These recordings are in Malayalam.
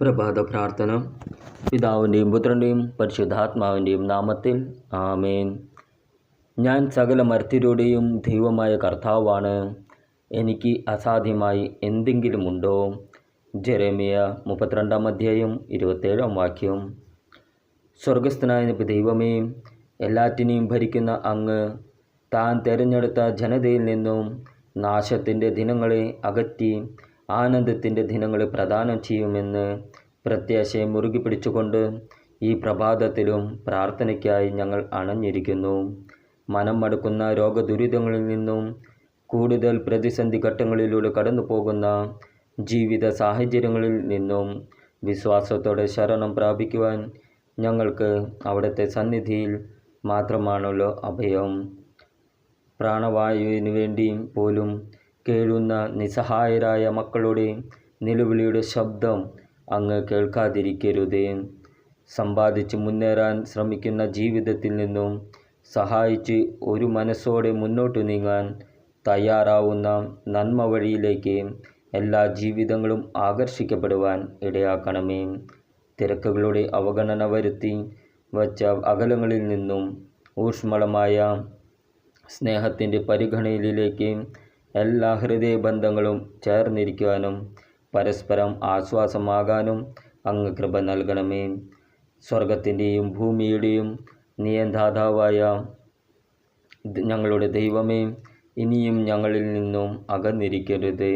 പ്രഭാത പ്രാർത്ഥന പിതാവിന്റെയും പുത്രന്റെയും പരിശുദ്ധാത്മാവിന്റെയും നാമത്തിൽ ആമേൻ. ഞാൻ സകല മർത്യരുടെയും ദൈവമായ കർത്താവാണ്. എനിക്ക് അസാധ്യമായി എന്തെങ്കിലുമുണ്ടോ ജെറേമിയ മുപ്പത്തിരണ്ടാം അധ്യായം ഇരുപത്തേഴാം വാക്യം. സ്വർഗസ്ഥനായ ദൈവമേ എല്ലാറ്റിനെയും ഭരിക്കുന്ന അങ്ങ് താൻ തിരഞ്ഞെടുത്ത ജനതയിൽ നിന്നും നാശത്തിന്റെ ദിനങ്ങളെ അകറ്റി ആനന്ദത്തിന്റെ ദിനങ്ങളെ പ്രദാനം ചെയ്യുമെന്ന് പ്രത്യാശയെ മുറുകി പിടിച്ചുകൊണ്ട് ഈ പ്രഭാതത്തിലും പ്രാർത്ഥനയ്ക്കായി ഞങ്ങൾ അണഞ്ഞിരിക്കുന്നു. മനം മടുക്കുന്ന രോഗദുരിതങ്ങളിൽ നിന്നും കൂടുതൽ പ്രതിസന്ധി ഘട്ടങ്ങളിലൂടെ കടന്നു പോകുന്ന ജീവിത സാഹചര്യങ്ങളിൽ നിന്നും വിശ്വാസത്തോടെ ശരണം പ്രാപിക്കുവാൻ ഞങ്ങൾക്ക് അവിടുത്തെ സന്നിധിയിൽ മാത്രമാണല്ലോ അഭയം. പ്രാണവായുവിന് വേണ്ടിയും പോലും കേഴുന്ന നിസ്സഹായരായ മക്കളുടെ നിലവിളിയുടെ ശബ്ദം അങ്ങ് കേൾക്കാതിരിക്കരുത്. സമ്പാദിച്ച് മുന്നേറാൻ ശ്രമിക്കുന്ന ജീവിതത്തിൽ നിന്നും സഹായിച്ച് ഒരു മനസ്സോടെ മുന്നോട്ട് നീങ്ങാൻ തയ്യാറാവുന്ന നന്മ വഴിയിലേക്ക് എല്ലാ ജീവിതങ്ങളും ആകർഷിക്കപ്പെടുവാൻ ഇടയാക്കണമേ. തിരക്കുകളുടെ അവഗണന വരുത്തി വച്ച അകലങ്ങളിൽ നിന്നും ഊഷ്മളമായ സ്നേഹത്തിന്റെ പരിഗണനയിലേക്ക് എല്ലാ ഹൃദയബന്ധങ്ങളും ചേർന്നിരിക്കുവാനും പരസ്പരം ആശ്വാസമാകാനും അങ്ങ് കൃപ നൽകണമേ. സ്വർഗത്തിന്റെയും ഭൂമിയുടെയും നിയന്താതാവായ ഞങ്ങളുടെ ദൈവമേ ഇനിയും ഞങ്ങളിൽ നിന്നും അകന്നിരിക്കരുത്.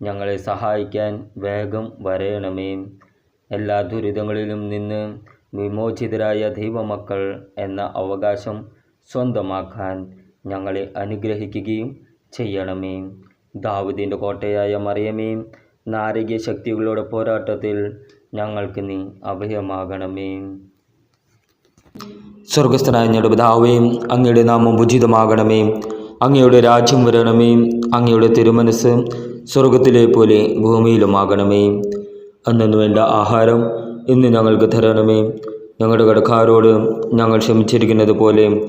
ഞങ്ങളെ സഹായിക്കാൻ വേഗം വരയണമേ എല്ലാ ദുരിതങ്ങളിലും നിന്ന് വിമോചിതരായ ദൈവമക്കൾ എന്ന അവകാശം സ്വന്തമാക്കാൻ ഞങ്ങളെ അനുഗ്രഹിക്കുകയും ചെയ്യണമേ. ദാവിദിന്റെ കോട്ടയായ മറിയമേ നാരകീയ ശക്തികളുടെ പോരാട്ടത്തിൽ ഞങ്ങൾക്ക് നീ അഭയമാകണമേ. സ്വർഗസ്ഥനായ ഞങ്ങളുടെ പിതാവേ അങ്ങയുടെ നാമം ഉചിതമാകണമേ. അങ്ങയുടെ രാജ്യം വരണമേ. അങ്ങയുടെ തിരുമനസ് സ്വർഗത്തിലെ പോലെ ഭൂമിയിലുമാകണമേ. അന്നു വേണ്ട ആഹാരം ഇന്ന് ഞങ്ങൾക്ക് തരണമേ. ഞങ്ങളുടെ കടക്കാരോട് ഞങ്ങൾ ക്ഷമിച്ചിരിക്കുന്നത് പോലെ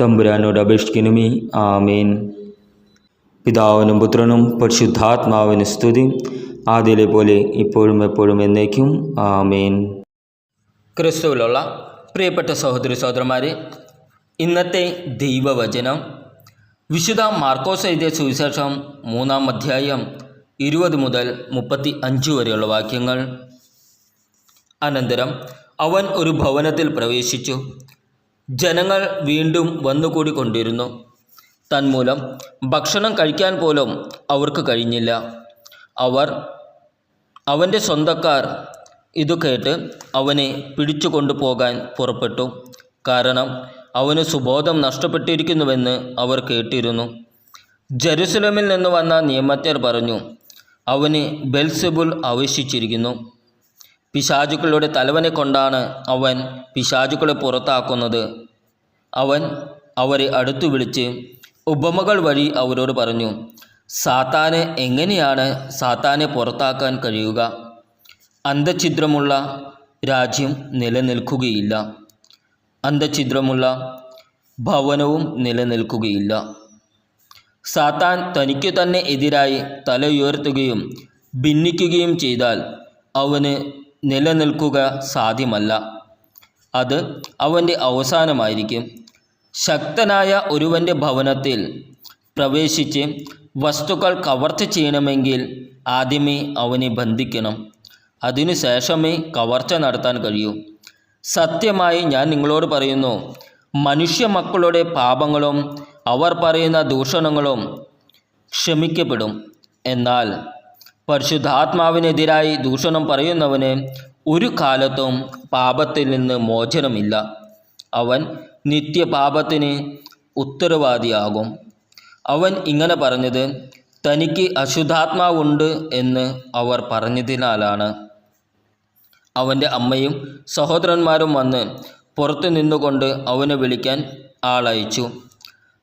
തമ്പുരാനോട് അപേക്ഷിക്കണമേ. ആമേൻ. പിതാവിനും പുത്രനും പരിശുദ്ധാത്മാവിന് സ്തുതി. ആദ്യയിലെ പോലെ ഇപ്പോഴും എപ്പോഴും എന്നേക്കും. ആമേൻ. ക്രിസ്തുവിലുള്ള പ്രിയപ്പെട്ട സഹോദരി സഹോദരന്മാരെ ഇന്നത്തെ ദൈവവചനം വിശുദ്ധ മാർക്കോസ് എഴുതിയ സുവിശേഷം മൂന്നാം അധ്യായം ഇരുപത് മുതൽ മുപ്പത്തി അഞ്ച് വരെയുള്ള വാക്യങ്ങൾ. അനന്തരം അവൻ ഒരു ഭവനത്തിൽ പ്രവേശിച്ചു. ജനങ്ങൾ വീണ്ടും വന്നുകൂടിക്കൊണ്ടിരുന്നു. തന്മൂലം ഭക്ഷണം കഴിക്കാൻ പോലും അവർക്ക് കഴിഞ്ഞില്ല. അവർ അവന്റെ സ്വന്തക്കാർ ഇത് കേട്ട് അവനെ പിടിച്ചു കൊണ്ടുപോകാൻ പുറപ്പെട്ടു. കാരണം അവന് സുബോധം നഷ്ടപ്പെട്ടിരിക്കുന്നുവെന്ന് അവർ കേട്ടിരുന്നു. ജെറുസലമിൽ നിന്ന് വന്ന നിയമജ്ഞർ പറഞ്ഞു അവന് ബെൽസെബുൽ ആവേശിച്ചിരിക്കുന്നു. പിശാചുക്കളുടെ തലവനെ കൊണ്ടാണ് അവൻ പിശാചുക്കളെ പുറത്താക്കുന്നത്. അവൻ അവരെ അടുത്തു വിളിച്ച് ഉപമകൾ വഴി അവരോട് പറഞ്ഞു സാത്താന് എങ്ങനെയാണ് സാത്താനെ പുറത്താക്കാൻ കഴിയുക? അന്തഛിദ്രമുള്ള രാജ്യം നിലനിൽക്കുകയില്ല. അന്തഛിദ്രമുള്ള ഭവനവും നിലനിൽക്കുകയില്ല. സാത്താൻ തനിക്കു തന്നെ എതിരായി തലയുയർത്തുകയും ഭിന്നിക്കുകയും ചെയ്താൽ അവന് നിലനിൽക്കുക സാധ്യമല്ല. അത് അവന്റെ അവസാനമായിരിക്കും. ശക്തനായ ഒരുവന്റെ ഭവനത്തിൽ പ്രവേശിച്ച് വസ്തുക്കൾ കവർച്ച ചെയ്യണമെങ്കിൽ ആദ്യമേ അവനെ ബന്ധിക്കണം. അതിനുശേഷമേ കവർച്ച നടത്താൻ കഴിയൂ. സത്യമായി ഞാൻ നിങ്ങളോട് പറയുന്നു മനുഷ്യ മക്കളുടെ പാപങ്ങളും അവർ പറയുന്ന ദൂഷണങ്ങളും ക്ഷമിക്കപ്പെടും. എന്നാൽ പരിശുദ്ധാത്മാവിനെതിരായി ദൂഷണം പറയുന്നവന് ഒരു കാലത്തും പാപത്തിൽ നിന്ന് മോചനമില്ല. അവൻ നിത്യപാപത്തിന് ഉത്തരവാദിയാകും. അവൻ ഇങ്ങനെ പറഞ്ഞത് തനിക്ക് അശുദ്ധാത്മാവുണ്ട് എന്ന് അവർ പറഞ്ഞതിനാലാണ്. അവന്റെ അമ്മയും സഹോദരന്മാരും വന്ന് പുറത്തു നിന്നുകൊണ്ട് അവനെ വിളിക്കാൻ ആളയച്ചു.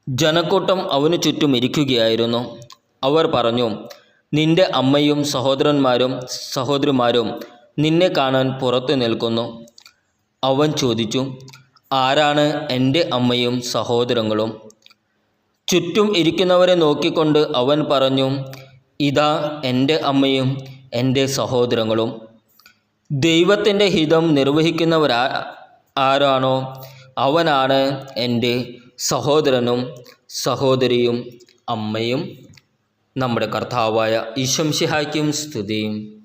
ജനക്കൂട്ടം അവന് ചുറ്റും ഇരിക്കുകയായിരുന്നു. അവർ പറഞ്ഞു നിന്റെ അമ്മയും സഹോദരന്മാരും സഹോദരിമാരും നിന്നെ കാണാൻ പുറത്തു നിൽക്കുന്നു. അവൻ ചോദിച്ചു ആരാണ് എന്റെ അമ്മയും സഹോദരങ്ങളും? ചുറ്റും ഇരിക്കുന്നവരെ നോക്കിക്കൊണ്ട് അവൻ പറഞ്ഞു ഇതാ എന്റെ അമ്മയും എന്റെ സഹോദരങ്ങളും. ദൈവത്തിന്റെ ഹിതം നിർവഹിക്കുന്നവരാ ആരാണോ അവനാണ് എന്റെ സഹോദരനും സഹോദരിയും അമ്മയും. നമ്മുടെ കർത്താവായ ഈശംഷിഹായ്ക്കും സ്തുതിയും